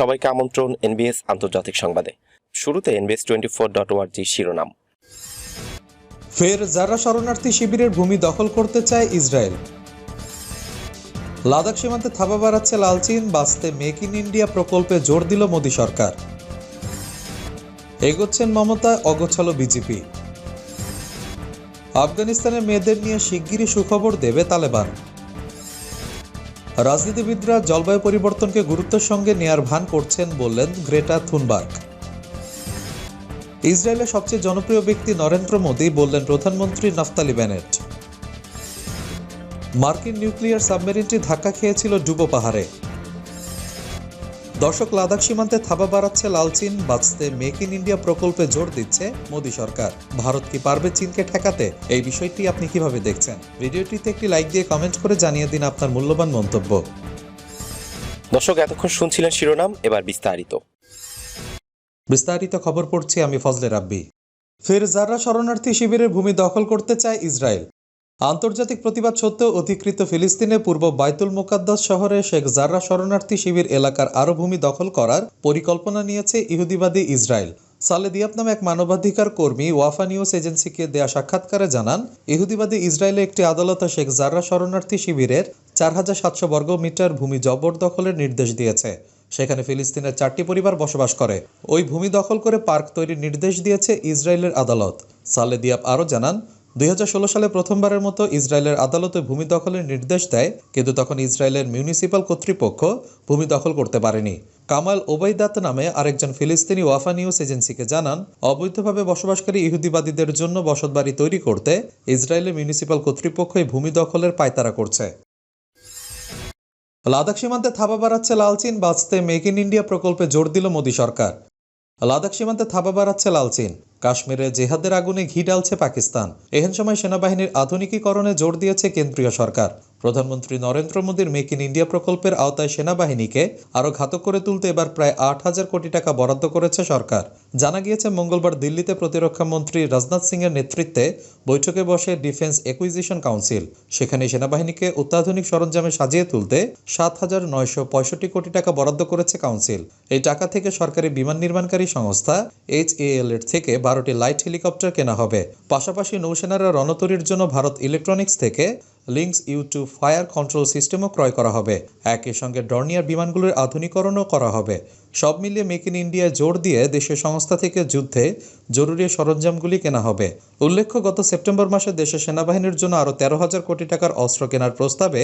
সবাইকে আমন্ত্রণ এনবিএস আন্তর্জাতিক সংবাদে। শুরুতে এনবিএস টোয়েন্টি ফোর ডট ওয়ার্জি শিরোনাম। ফের যারা শরণার্থী শিবিরের ভূমি দখল করতে চায় ইসরায়েল। লাদাখ সীমান্তে থাবা বাড়াচ্ছে লালচিন বাঁচতে মেক ইন ইন্ডিয়া প্রকল্পে জোর দিল মোদী সরকার। এগোচ্ছেন মমতা, অগোছালো বিজেপি। আফগানিস্তানের মেয়েদের নিয়ে শিগগিরই সুখবর দেবে তালেবান। রাজনীতিবিদরা জলবায়ু পরিবর্তনকে গুরুত্বের সঙ্গে নেয়ার ভান করছেন বললেন গ্রেটা থুনবার্গ। ইসরায়েলের সবচেয়ে জনপ্রিয় ব্যক্তি নরেন্দ্র মোদী বললেন প্রধানমন্ত্রী নাফতালি ব্যানেট মার্কিন নিউক্লিয়ার সাবমেরিনটি ধাক্কা খেয়েছিল ডুবো পাহাড়ে। দর্শক লাদাখ সীমান্তে থাবা বাড়াচ্ছে লালচিন বাঁচতে মেক ইন ইন্ডিয়া প্রকল্পে জোর দিচ্ছে মোদী সরকার। ভারত কি পারবে চীনকে ঠেকাতে? এই বিষয়টি আপনি কীভাবে দেখছেন? ভিডিওটিতে একটি লাইক দিয়ে কমেন্ট করে জানিয়ে দিন আপনার মূল্যবান মন্তব্য। দর্শক এতক্ষণ শুনছিলেন শিরোনাম এবার বিস্তারিত। বিস্তারিত খবর পড়ছি আমি ফজলে রাব্বি। ফের জাররা শরণার্থী শিবিরের ভূমি দখল করতে চায় ইসরায়েল। আন্তর্জাতিক প্রতিবাদ সত্ত্বেও অধিকৃত ফিলিস্তিনে পূর্ব বাইতুল মোকাদ্দাস শহরে শেখ জাররা শরণার্থী শিবির এলাকার আরও ভূমি দখল করার পরিকল্পনা নিয়েছে ইহুদিবাদী ইসরায়েল। সালে দিয়াপ নামে এক মানবাধিকার কর্মী ওয়াফা নিউজ এজেন্সিকে দেয়া সাক্ষাৎকারে জানান, ইহুদিবাদী ইসরায়েলে একটি আদালত শেখ জাররা শরণার্থী শিবিরের চার হাজার সাতশো বর্গ মিটার ভূমি জবরদখলের নির্দেশ দিয়েছে। সেখানে ফিলিস্তিনের চারটি পরিবার বসবাস করে। ওই ভূমি দখল করে পার্ক তৈরির নির্দেশ দিয়েছে ইসরায়েলের আদালত। সালে দিয়াপ আরও জানান দুই হাজার ষোলো সালে প্রথমবারের মতো ইসরায়েলের আদালতে ভূমি দখলের নির্দেশ দেয়, কিন্তু তখন ইসরায়েলের মিউনিসিপাল কর্তৃপক্ষ ভূমি দখল করতে পারেনি। কামাল ওবাইদাত নামে আরেকজন ফিলিস্তিনি ওয়াফা নিউজ এজেন্সিকে জানান, অবৈধভাবে বসবাসকারী ইহুদিবাদীদের জন্য বসতবাড়ি তৈরি করতে ইসরায়েলের মিউনিসিপাল কর্তৃপক্ষই ভূমি দখলের পায়তারা করছে। লাদাখ সীমান্তে থাবা বাড়াচ্ছে লালচিন, বাঁচতে মেক ইন ইন্ডিয়া প্রকল্পে জোর দিল মোদী সরকার। লাদাখ সীমান্তে থাবা বাড়াচ্ছে লালচিন। কাশ্মীরে জেহাদের আগুনে ঘি ডালছে পাকিস্তান। এহেন সময় সেনাবাহিনীর আধুনিকীকরণে জোর দিয়েছে কেন্দ্রীয় সরকার। প্রধানমন্ত্রী নরেন্দ্র মোদীর মেক ইন ইন্ডিয়া প্রকল্পের আওতায় সেনাবাহিনীকে আরও ঘাতক করে তুলতে এবার প্রায় আট হাজার কোটি টাকা বরাদ্দ করেছে সরকার। জানা গিয়েছে, মঙ্গলবার দিল্লিতে প্রতিরক্ষা মন্ত্রী রাজনাথ সিং এর নেতৃত্বে বৈঠকে বসে ডিফেন্স একুইজিশন কাউন্সিল। সেখানে সেনাবাহিনীকে অত্যাধুনিক সরঞ্জামে সাজিয়ে তুলতে সাত হাজার নয়শো পঁয়ষট্টি কোটি টাকা বরাদ্দ করেছে কাউন্সিল। এই টাকা থেকে সরকারি বিমান নির্মাণকারী সংস্থা এইচ এর থেকে বারোটি লাইট হেলিকপ্টার কেনা হবে। পাশাপাশি নৌসেনারা রণতরীর জন্য ভারত ইলেকট্রনিক্স থেকে Lynx U two fire control সিস্টেমও ক্রয় করা হবে। একই সঙ্গে ডর্নিয়ার বিমানগুলোর আধুনিকরণও করা হবে। সব মিলিয়ে মেক ইন ইন্ডিয়ায় জোর দিয়ে দেশের সংস্থা থেকে যুদ্ধে জরুরি সরঞ্জামগুলি কেনা হবে। উল্লেখ্য, গত সেপ্টেম্বর মাসে দেশের সেনাবাহিনীর জন্য আরও তেরো হাজার কোটি টাকার অস্ত্র কেনার প্রস্তাবে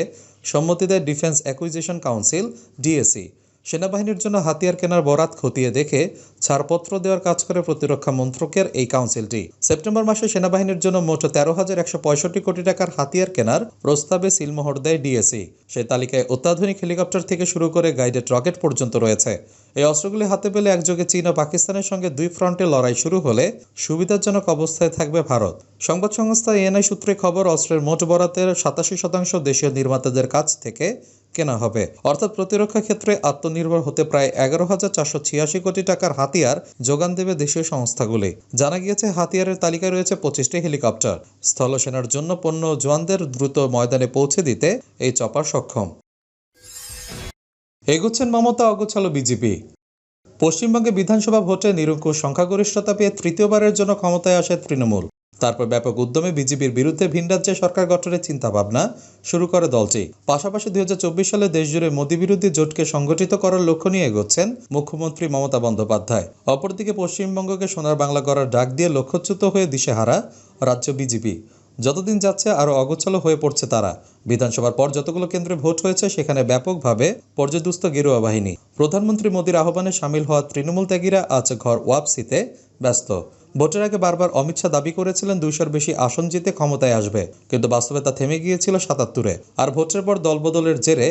সম্মতি দেয় ডিফেন্স অ্যাকুইজিশন কাউন্সিল ডিএসি সেনাবাহিনীর জন্য হাতিয়ার কেনার বরাত খতিয়ে দেখে ছাড়পত্র দেওয়ার কাজ করে প্রতিরক্ষা মন্ত্রকের এই কাউন্সিলটি। সেপ্টেম্বর মাসে সেনাবাহিনীর জন্য মোট তেরো হাজার একশো পঁয়ষট্টি কোটি টাকার হাতিয়ার কেনার প্রস্তাবে সিলমোহর দেয় ডিএসি সেই তালিকায় অত্যাধুনিক হেলিকপ্টার থেকে শুরু করে গাইডেড রকেট পর্যন্ত রয়েছে। এই অস্ত্রগুলি হাতে পেলে একযোগে চীন ও পাকিস্তানের সঙ্গে দুই ফ্রন্টে লড়াই শুরু হলে সুবিধাজনক অবস্থায় থাকবে ভারত। সংবাদ সংস্থা এএনআই সূত্রে খবর, অস্ত্রের মোট বরাতের সাতাশি শতাংশ দেশীয় নির্মাতাদের কাছ থেকে কেনা হবে। অর্থাৎ প্রতিরক্ষা ক্ষেত্রে আত্মনির্ভর হতে প্রায় এগারো হাজার চারশো ছিয়াশি কোটি টাকার হাতিয়ার যোগান দেবে দেশীয় সংস্থাগুলি। জানা গিয়েছে, হাতিয়ারের তালিকায় রয়েছে পঁচিশটি হেলিকপ্টার। স্থলসেনার জন্য পণ্য জওয়ানদের দ্রুত ময়দানে পৌঁছে দিতে এই চপার সক্ষম। এগুচ্ছেন মমতা, অগোছালো বিজেপি। পশ্চিমবঙ্গে বিধানসভা ভোটে নিরঙ্কুশ সংখ্যাগরিষ্ঠতা পেয়ে তৃতীয়বারের জন্য ক্ষমতায় আসে তৃণমূল। তারপর ব্যাপক উদ্যমে বিজেপির বিরুদ্ধে ভিন রাজ্যে সরকার গঠনের চিন্তাভাবনা শুরু করে দলটি। পাশাপাশি দুই হাজার চব্বিশ সালে দেশজুড়ে মোদী বিরোধী জোটকে সংগঠিত করার লক্ষ্য নিয়ে এগোচ্ছেন মুখ্যমন্ত্রী মমতা বন্দ্যোপাধ্যায়। অপরদিকে পশ্চিমবঙ্গকে সোনার বাংলা করার ডাক দিয়ে লক্ষ্যচ্যুত হয়ে দিশেহারা রাজ্য বিজেপি। যতদিন যাচ্ছে, আরও অগোছালো হয়ে পড়ছে তারা। বিধানসভার পর যতগুলো কেন্দ্রে ভোট হয়েছে, সেখানে ব্যাপকভাবে পর্যদুস্ত গেরুয়া বাহিনী। প্রধানমন্ত্রী মোদীর আহ্বানে সামিল হওয়া তৃণমূল ত্যাগীরা আজ ঘর ওয়াপসিতে ব্যস্ত। ভোটের আগে বারবার অমিত শাহ দাবি করেছিলেন দুইশোর বেশি আসন জিতে ক্ষমতায় আসবে, কিন্তু বাস্তবে তা থেমে গিয়েছিল সাতাত্তরে। আর ভোটের পর দলবদলের জেরে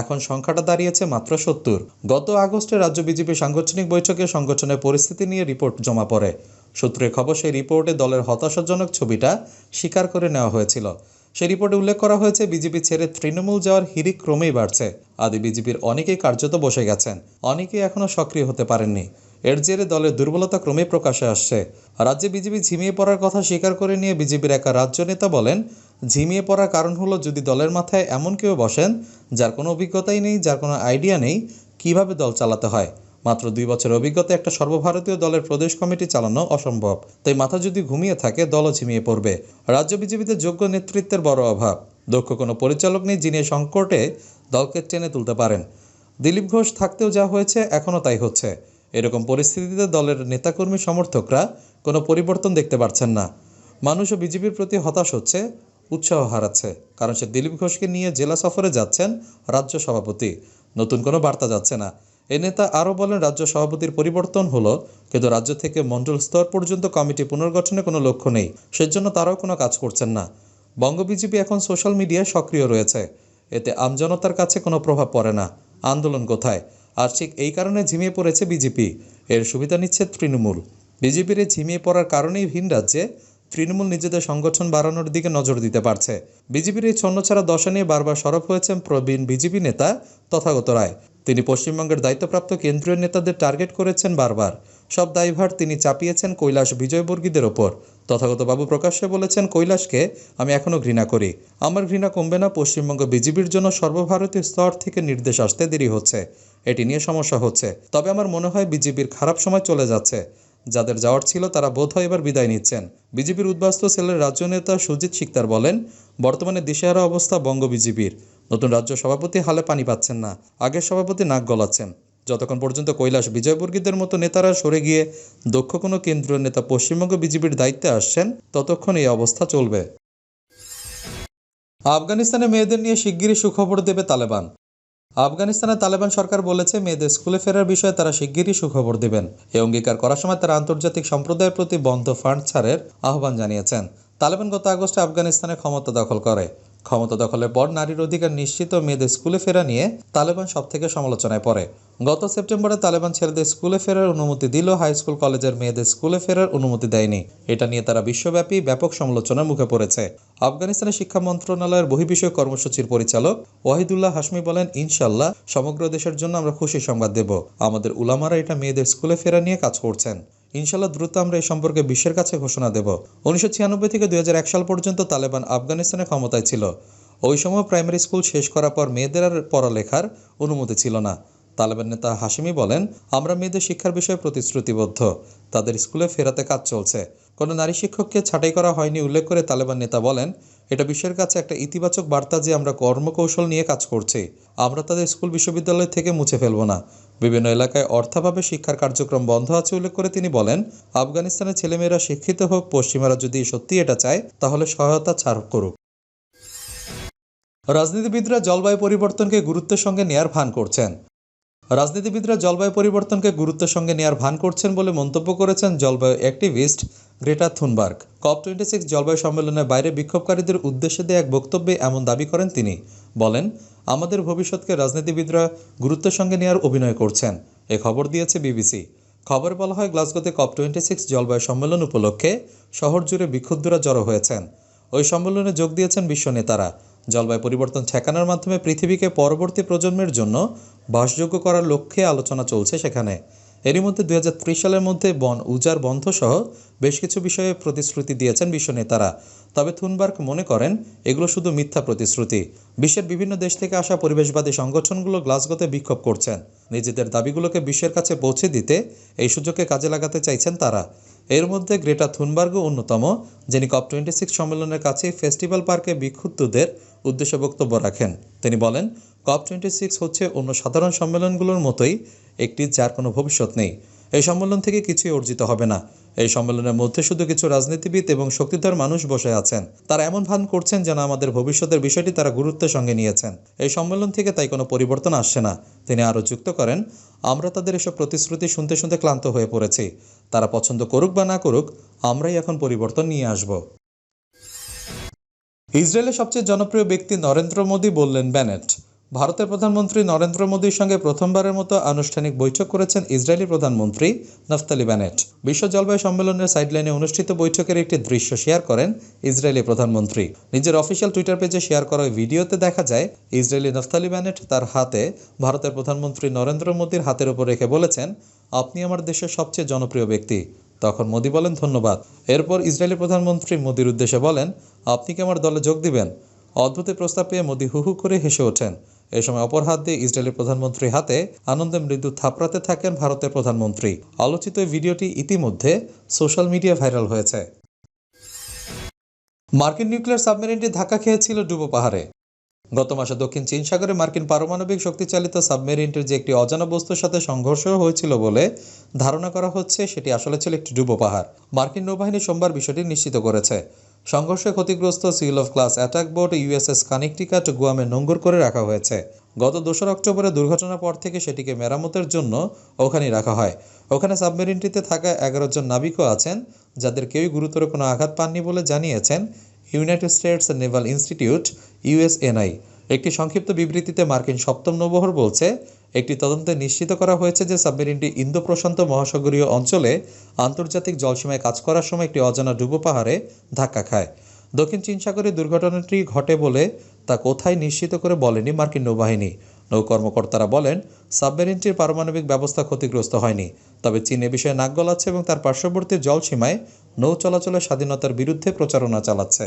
এখন সংখ্যাটা দাঁড়িয়েছে মাত্র সত্তর। গত আগস্টে রাজ্য বিজেপি সাংগঠনিক বৈঠকে সংগঠনের পরিস্থিতি নিয়ে রিপোর্ট জমা পড়ে। সূত্রে খবর, সেই রিপোর্টে দলের হতাশাজনক ছবিটা স্বীকার করে নেওয়া হয়েছিল। সেই রিপোর্টে উল্লেখ করা হয়েছে, বিজেপি ছেড়ে তৃণমূল যাওয়ার হিরিক ক্রমেই বাড়ছে। আদি বিজেপির অনেকেই কার্যত বসে গেছেন, অনেকেই এখনও সক্রিয় হতে পারেননি। এর জেরে দলের দুর্বলতা ক্রমে প্রকাশে আসছে। রাজ্যে বিজেপি ঝিমিয়ে পড়ার কথা স্বীকার করে নিয়ে বিজেপির একা রাজ্য নেতা বলেন, ঝিমিয়ে পড়ার কারণ হলো যদি দলের মাথায় এমন কেউ বসেন, যার কোনো অভিজ্ঞতাই নেই, যার কোনো আইডিয়া নেই, কীভাবে দল চালাতে হয়? মাত্র দুই বছর অভিজ্ঞতা একটা সর্বভারতীয় দলের প্রদেশ কমিটি চালানো অসম্ভব। তাই মাথা যদি ঘুমিয়ে থাকে, দলও ঝিমিয়ে পড়বে। রাজ্য বিজেপিতে যোগ্য নেতৃত্বের বড় অভাব। দক্ষ কোনো পরিচালক নেই যিনি সংকটে দলকে টেনে তুলতে পারেন। দিলীপ ঘোষ, থাকতেও যা হয়েছে এখনও তাই হচ্ছে। এরকম পরিস্থিতিতে দলের নেতাকর্মী সমর্থকরা কোনো পরিবর্তন দেখতে পারছেন না। মানুষও বিজেপির প্রতি হতাশ হচ্ছে, উৎসাহ হারাচ্ছে। কারণ সে দিলীপ ঘোষকে নিয়ে জেলা সফরে যাচ্ছেন রাজ্য সভাপতি। নতুন কোনো বার্তা যাচ্ছে না। এ নেতা আরও বলেন, রাজ্য সভাপতির পরিবর্তন হলো, কিন্তু রাজ্য থেকে মণ্ডল স্তর পর্যন্ত কমিটি পুনর্গঠনে কোনো লক্ষ্য নেই। সেজন্য তারাও কোনো কাজ করছেন না। বঙ্গ বিজেপি এখন সোশ্যাল মিডিয়ায় সক্রিয় রয়েছে। এতে আমজনতার কাছে কোনো প্রভাব পড়ে না। আন্দোলন কোথায়? আর ঠিক এই কারণে ঝিমিয়ে পড়েছে বিজেপি। এর সুবিধা নিচ্ছে তৃণমূল। বিজেপির ঝিমিয়ে পড়ার কারণেই ভিন রাজ্যে তৃণমূল নিজেদের সংগঠন বাড়ানোর দিকে নজর দিতে পারছে। বিজেপির এই ছন্নছাড়া দশা নিয়ে বারবার সরব হয়েছেন প্রবীণ বিজেপি নেতা তথাগত রায়। তিনি পশ্চিমবঙ্গের দায়িত্বপ্রাপ্ত কেন্দ্রীয় নেতাদের টার্গেট করেছেন বারবার। সব দায়ভার তিনি চাপিয়েছেন কৈলাস বিজয়বর্গীদের ওপর। তথাগত বাবু প্রকাশ্যে বলেছেন, কৈলাসকে আমি এখনও ঘৃণা করি। আমার ঘৃণা কমবে না, পশ্চিমবঙ্গ বিজেপির জন্য সর্বভারতীয় স্তর থেকে নির্দেশ আসতে দেরি হচ্ছে। এটি নিয়ে সমস্যা হচ্ছে। তবে আমার মনে হয় বিজেপির খারাপ সময় চলে যাচ্ছে। যাদের যাওয়ার ছিল তারা বোধহয় এবার বিদায় নিচ্ছেন। বিজেপির উদ্বাস্ত সেলের রাজ্য নেতা সুজিত শিকদার বলেন, বর্তমানে দিশেহারা অবস্থা বঙ্গ বিজেপির নতুন রাজ্য সভাপতি হালে পানি পাচ্ছেন না, আগের সভাপতি নাক গলাচ্ছেন। যতক্ষণ পর্যন্ত কৈলাস বিজয়বর্গীদের মতো নেতারা সরে গিয়ে দক্ষ কোনো কেন্দ্রীয় নেতা পশ্চিমবঙ্গ বিজেপির দায়িত্বে আসছেন, ততক্ষণ এই অবস্থা চলবে। আফগানিস্তানে মেয়েদের নিয়ে শিগগিরই সুখবর দেবে তালেবান। আফগানিস্তানে তালেবান সরকার বলেছে, মেয়েদের স্কুলে ফেরার বিষয়ে তারা শিগগিরই সুখবর দেবেন। এ অঙ্গীকার করার সময় তারা আন্তর্জাতিক সম্প্রদায়ের প্রতি বন্ধ ফান্ড ছাড়ের আহ্বান জানিয়েছেন। তালেবান গত আগস্টে আফগানিস্তানে ক্ষমতা দখল করে। ক্ষমতা দখলের পর নারীর অধিকার নিশ্চিত মেয়েদের স্কুলে ফেরা নিয়ে তালেবান সব থেকে সমালোচনায় পড়ে। গত সেপ্টেম্বরে তালেবান ছেলেদের স্কুলে ফেরার অনুমতি দিল হাই স্কুল কলেজের মেয়েদের স্কুলে ফেরার অনুমতি দেয়নি। এটা নিয়ে তারা বিশ্বব্যাপী ব্যাপক সমালোচনার মুখে পড়েছে। আফগানিস্তানের শিক্ষা মন্ত্রণালয়ের বহির্বিষয়ক কর্মসূচির পরিচালক ওয়াহিদুল্লাহ হাসমি বলেন ইনশাল্লাহ সমগ্র দেশের জন্য আমরা খুশি সংবাদ দেব। আমাদের উলামারা এটা মেয়েদের স্কুলে ফেরা নিয়ে কাজ করছেন। ইনশাল্লাহ দ্রুত আমরা এই সম্পর্কে বিশ্বের কাছে ঘোষণা দেব। উনিশশো ছিয়ানব্বই থেকে দুই সাল পর্যন্ত তালেবান আফগানিস্তানে ক্ষমতায় ছিল। ওই সময় প্রাইমারি স্কুল শেষ করার পর মেয়েদের আর পড়ালেখার অনুমতি ছিল না। তালেবান নেতা হাসিমি বলেন, আমরা মেয়েদের শিক্ষার বিষয়ে প্রতিশ্রুতিবদ্ধ। তাদের স্কুলে ফেরাতে কাজ চলছে। কোনো নারী শিক্ষককে ছাঁটাই করা হয়নি উল্লেখ করে তালেবান নেতা বলেন, এটা বিশ্বের কাছে একটা ইতিবাচক বার্তা যে আমরা কর্মকৌশল নিয়ে কাজ করছি। আমরা তাদের স্কুল বিশ্ববিদ্যালয় থেকে মুছে ফেলব না। বিভিন্ন এলাকায় অর্থাভাবে শিক্ষার কার্যক্রম বন্ধ আছে উল্লেখ করে তিনি বলেন, আফগানিস্তানের ছেলেমেয়েরা শিক্ষিত হোক, পশ্চিমারা যদি সত্যি এটা চায়, তাহলে সহায়তা ছাড় করুক। রাজনীতিবিদরা জলবায়ু পরিবর্তনকে গুরুত্বের সঙ্গে নেয়ার ভান করছেন। রাজনীতিবিদরা জলবায়ু পরিবর্তনকে গুরুত্বের সঙ্গে নেয়ার ভান করছেন বলে মন্তব্য করেছেন জলবায়ু activist Greta Thunberg. COP twenty six জলবায়ু সম্মেলনের বাইরে বিক্ষোভকারীদের উদ্দেশ্যে দিয়ে এক বক্তব্যে এমন দাবি করেন তিনি। বলেন, আমাদের ভবিষ্যৎকে রাজনীতিবিদরা গুরুত্বের সঙ্গে নেয়ার অভিনয় করছেন। এ খবর দিয়েছে বিবিসি। খবরে বলা হয়, গ্লাসগোতে কপ টোয়েন্টি সিক্স জলবায়ু সম্মেলন উপলক্ষে শহর জুড়ে বিক্ষুব্ধরা জড়ো হয়েছেন। ওই সম্মেলনে যোগ দিয়েছেন বিশ্ব নেতারা। জলবায়ু পরিবর্তন ঠেকানোর মাধ্যমে পৃথিবীকে পরবর্তী প্রজন্মের জন্য বাসযোগ্য করার লক্ষ্যে আলোচনা চলছে সেখানে। এরই মধ্যে দুই হাজার ত্রিশ সালের মধ্যে বন, উজাড় বন্ধ সহ বেশ কিছু বিষয়ে প্রতিশ্রুতি দিয়েছেন বিশ্ব নেতারা। তবে থুনবার্গ মনে করেন, এগুলো শুধু মিথ্যা প্রতিশ্রুতি। বিশ্বের বিভিন্ন দেশ থেকে আসা পরিবেশবাদী সংগঠনগুলো গ্লাসগোতে বিক্ষোভ করছেন। নিজেদের দাবিগুলোকে বিশ্বের কাছে পৌঁছে দিতে এই সুযোগকে কাজে লাগাতে চাইছেন তারা। এর মধ্যে গ্রেটা থুনবার্গও অন্যতম, যিনি কপ টোয়েন্টি সিক্স সম্মেলনের কাছে ফেস্টিভ্যাল পার্কে বিক্ষুব্ধদের উদ্দেশ্যে বক্তব্য রাখেন। তিনি বলেন, কপ টোয়েন্টি সিক্স হচ্ছে অন্য সাধারণ সম্মেলনগুলোর মতোই একটি যার কোনো ভবিষ্যৎ নেই। এই সম্মেলন থেকে কিছুই অর্জিত হবে না। এই সম্মেলনের মধ্যে শুধু কিছু রাজনীতিবিদ এবং শক্তিধর মানুষ বসে আছেন। তারা এমন ভান করছেন যেন আমাদের ভবিষ্যতের বিষয়টি তারা গুরুত্বের সঙ্গে নিয়েছেন। এই সম্মেলন থেকে তাই কোনো পরিবর্তন আসছে না। তিনি আরও যুক্ত করেন আমরা তাদের এসব প্রতিশ্রুতি শুনতে শুনতে ক্লান্ত হয়ে পড়েছি। তারা পছন্দ করুক বা না করুক, আমরাই এখন পরিবর্তন নিয়ে আসব। ইসরায়েলের সবচেয়ে জনপ্রিয় ব্যক্তি নরেন্দ্র মোদী বললেন, ব্যানেট। ভারতের প্রধানমন্ত্রী নরেন্দ্র মোদীর সঙ্গে প্রথমবারের মতো আনুষ্ঠানিক বৈঠক করেছেন ইসরায়েলি প্রধানমন্ত্রী নফতালি ব্যানেট বিশ্ব জলবায়ু সম্মেলনের সাইডলাইনে অনুষ্ঠিত বৈঠকের একটি দৃশ্য শেয়ার করেন ইসরায়েলি প্রধানমন্ত্রী। নিজের অফিসিয়াল টুইটার পেজে শেয়ার করা ভিডিওতে দেখা যায়, ইসরায়েলি নফতালি ব্যানেট তার হাতে ভারতের প্রধানমন্ত্রী নরেন্দ্র মোদীর হাতের উপর রেখে বলেছেন, আপনি আমার দেশের সবচেয়ে জনপ্রিয় ব্যক্তি। তখন মোদী বলেন, ধন্যবাদ। এরপর ইসরায়েলি প্রধানমন্ত্রী মোদীর উদ্দেশ্যে বলেন, আপনি কি আমার দলে যোগ দিবেন? অদ্ভুত প্রস্তাব পেয়ে মোদী হু হু করে হেসে ওঠেন। এ সময় অপর হাত দিয়ে ইসরায়েলের প্রধানমন্ত্রীর হাতে আনন্দে মৃদু থাপড়াতে থাকেন ভারতের প্রধানমন্ত্রী। আলোচিত ভিডিওটি ইতিমধ্যে সোশ্যাল মিডিয়া ভাইরাল হয়েছে। মার্কিন নিউক্লিয়ার সাবমেরিনটি ধাক্কা খেয়েছিল ডুবো পাহাড়ে। গত মাসে দক্ষিণ চীন সাগরে মার্কিন পারমাণবিক শক্তিচালিত সাবমেরিনটির যে একটি অজানা বস্তুর সাথে সংঘর্ষ হয়েছিল বলে ধারণা করা হচ্ছে, সেটি আসলে ছিল একটি ডুবো পাহাড়। মার্কিন নৌবাহিনী সোমবার বিষয়টি নিশ্চিত করেছে। সংঘর্ষে ক্ষতিগ্রস্ত Seawolf class attack boat USS Connecticut গুয়ামে নোঙ্গর করে রাখা হয়েছে। গত দোসরা অক্টোবরে দুর্ঘটনার পর থেকে সেটিকে মেরামতের জন্য ওখানেই রাখা হয়। ওখানে সাবমেরিনটিতে থাকা এগারো জন নাবিকও আছেন, যাদের কেউই গুরুতর কোনো আঘাত পাননি বলে জানিয়েছেন United States naval institute, USNI. একটি সংক্ষিপ্ত বিবৃতিতে মার্কিন সপ্তম নৌবহর বলছে, একটি তদন্তে নিশ্চিত করা হয়েছে যে সাবমেরিনটি ইন্দো প্রশান্ত মহাসাগরীয় অঞ্চলে আন্তর্জাতিক জলসীমায় কাজ করার সময় একটি অজানা ডুবো পাহাড়ে ধাক্কা খায়। দক্ষিণ চীন সাগরে দুর্ঘটনাটি ঘটে বলে তা কোথায় নিশ্চিত করে বলেনি মার্কিন নৌবাহিনী। নৌ কর্মকর্তারা বলেন, সাবমেরিনটির পারমাণবিক ব্যবস্থা ক্ষতিগ্রস্ত হয়নি, তবে চীন এ বিষয়ে নাক গলাচ্ছে এবং তার পার্শ্ববর্তী জলসীমায় নৌ চলাচলের স্বাধীনতার বিরুদ্ধে প্রচারণা চালাচ্ছে।